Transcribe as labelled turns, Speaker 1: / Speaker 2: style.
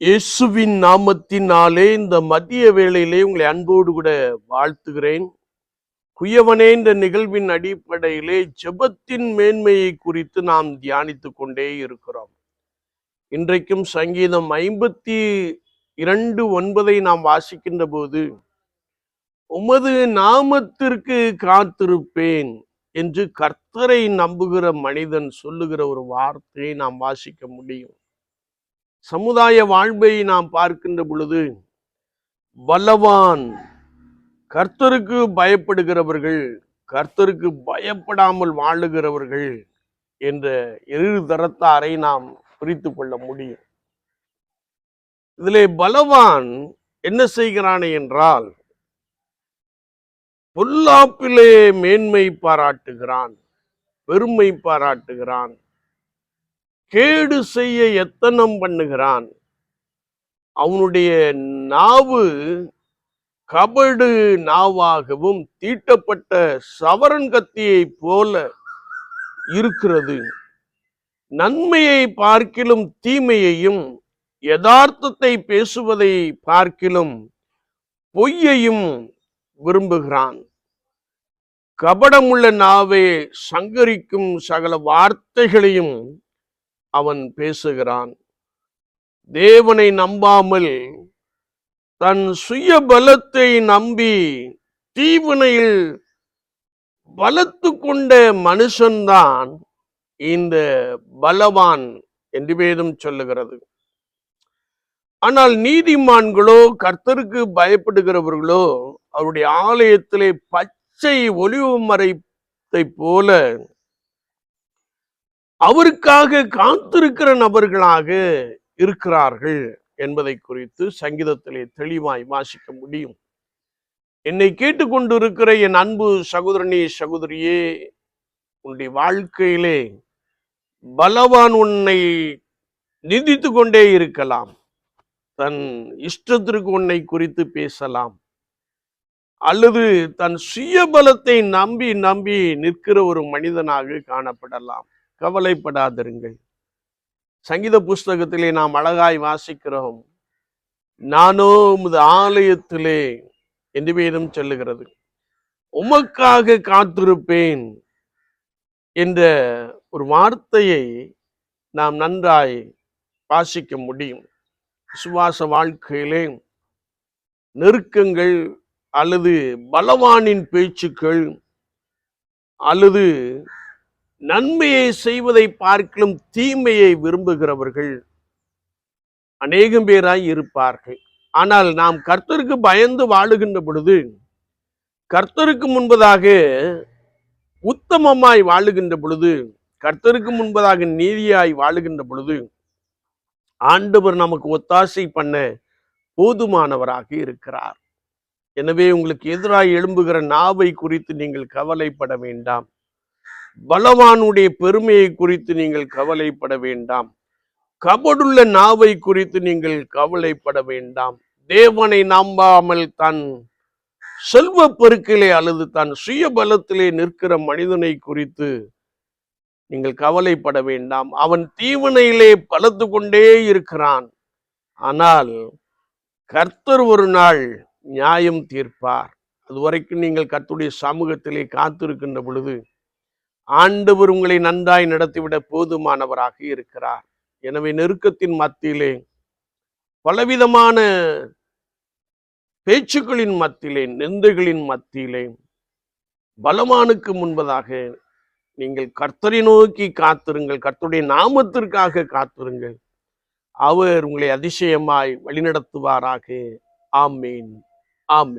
Speaker 1: இயேசுவின் நாமத்தினாலே இந்த மதிய வேளையிலே உங்களை அன்போடு கூட வாழ்த்துகிறேன். குயவனே இந்த நிகழ்வின் அடிப்படையிலே ஜெபத்தின் மேன்மையை குறித்து நாம் தியானித்து கொண்டே இருக்கிறோம். இன்றைக்கும் சங்கீதம் ஐம்பத்தி இரண்டு ஒன்பதை நாம் வாசிக்கின்ற போது உமது நாமத்திற்கு காத்திருப்பேன் என்று கர்த்தரை நம்புகிற மனிதன் சொல்லுகிற ஒரு வார்த்தையை நாம் வாசிக்க முடியும். சமுதாய வாழ்வை நாம் பார்க்கின்ற பொழுது பலவான் கர்த்தருக்கு பயப்படுகிறவர்கள் கர்த்தருக்கு பயப்படாமல் வாழுகிறவர்கள் என்ற இரு தரத்தாரை நாம் பிரித்து கொள்ள முடியும். இதிலே பலவான் என்ன செய்கிறானே என்றால் பொல்லாப்பிலே மேன்மை பாராட்டுகிறான் பெருமை பாராட்டுகிறான். கேடு செய்ய எத்தனம் பண்ணுகிறான்? அவனுடைய நாவு கபடு நாவாகவும் தீட்டப்பட்ட சவரன் கத்தியை போல இருக்கிறது. நன்மையை பார்க்கிலும் தீமையையும் யதார்த்தத்தை பேசுவதை பார்க்கிலும் பொய்யையும் விரும்புகிறான். கபடமுள்ள நாவே சங்கரிக்கும் சகல வார்த்தைகளையும் அவன் பேசுகிறான். தேவனை நம்பாமல் தன் சுய பலத்தை நம்பி தீவினையில் பலத்து கொண்ட மனுஷன்தான் இந்த பலவான் என்று வேதம் சொல்லுகிறது. ஆனால் நீதிமான்களோ கர்த்தருக்கு பயப்படுகிறவர்களோ அவருடைய ஆலயத்திலே பச்சை ஒளிவு மறைத்தை போல அவருக்காக காத்திருக்கிற நபர்களாக இருக்கிறார்கள் என்பதை குறித்து சங்கீதத்திலே தெளிவாய் வாசிக்க முடியும். என்னை கேட்டுக்கொண்டிருக்கிற என் அன்பு சகோதரனே சகோதரியே உன்னுடைய வாழ்க்கையிலே பலவான் உன்னை நிந்தித்து கொண்டே இருக்கலாம். தன் இஷ்டத்திற்கு உன்னை குறித்து பேசலாம். அல்லது தன் சுய பலத்தை நம்பி நம்பி நிற்கிற ஒரு மனிதனாக காணப்படலாம். கவலைப்படாதிருங்கள். சங்கீத புஸ்தகத்திலே நாம் அழகாய் வாசிக்கிறோம். நானோ உமது ஆலயத்திலே என்று வேதம் சொல்லுகிறது. உமக்காக காத்திருப்பேன் என்ற ஒரு வார்த்தையை நாம் நன்றாய் வாசிக்க முடியும். சுவாச வாழ்க்கையிலே நெருக்கங்கள் அல்லது பலவானின் பேச்சுக்கள் அல்லது நன்மையை செய்வதை பார்க்கலும் தீமையை விரும்புகிறவர்கள் அநேகம் பேராய் இருப்பார்கள். ஆனால் நாம் கர்த்தருக்கு பயந்து வாழுகின்ற பொழுது கர்த்தருக்கு முன்பதாக உத்தமமாய் வாழுகின்ற பொழுது கர்த்தருக்கு முன்பதாக நீதியாய் வாழுகின்ற பொழுது ஆண்டவர் நமக்கு ஒத்தாசை பண்ண போதுமானவராக இருக்கிறார். எனவே உங்களுக்கு எதிராக எழும்புகிற நாவை குறித்து நீங்கள் கவலைப்பட வேண்டாம். பலவானுடைய பெருமையை குறித்து நீங்கள் கவலைப்பட வேண்டாம். கபடுள்ள நாவை குறித்து நீங்கள் கவலைப்பட வேண்டாம். தேவனை நம்பாமல் தன் செல்வ பெருக்கிலே அல்லது தன் சுய பலத்திலே நிற்கிற மனிதனை குறித்து நீங்கள் கவலைப்பட வேண்டாம். அவன் தீவனையிலே பலத்து கொண்டே இருக்கிறான். ஆனால் கர்த்தர் ஒரு நாள் நியாயம் தீர்ப்பார். அதுவரைக்கும் நீங்கள் கர்த்துடைய சமூகத்திலே காத்திருக்கின்ற பொழுது ஆண்டவர் உங்களை நன்றாய் நடத்திவிட போதுமானவராக இருக்கிறார். எனவே நெருக்கத்தின் மத்தியிலே பலவிதமான பேச்சுக்களின் மத்தியிலே நிந்தைகளின் மத்தியிலே பலமானுக்கு முன்பதாக நீங்கள் கர்த்தரை நோக்கி காத்திருங்கள் கர்த்தருடைய நாமத்திற்காக காத்திருங்கள். அவர் உங்களை அதிசயமாய் வழிநடத்துவாராக. ஆமீன். ஆமீன்.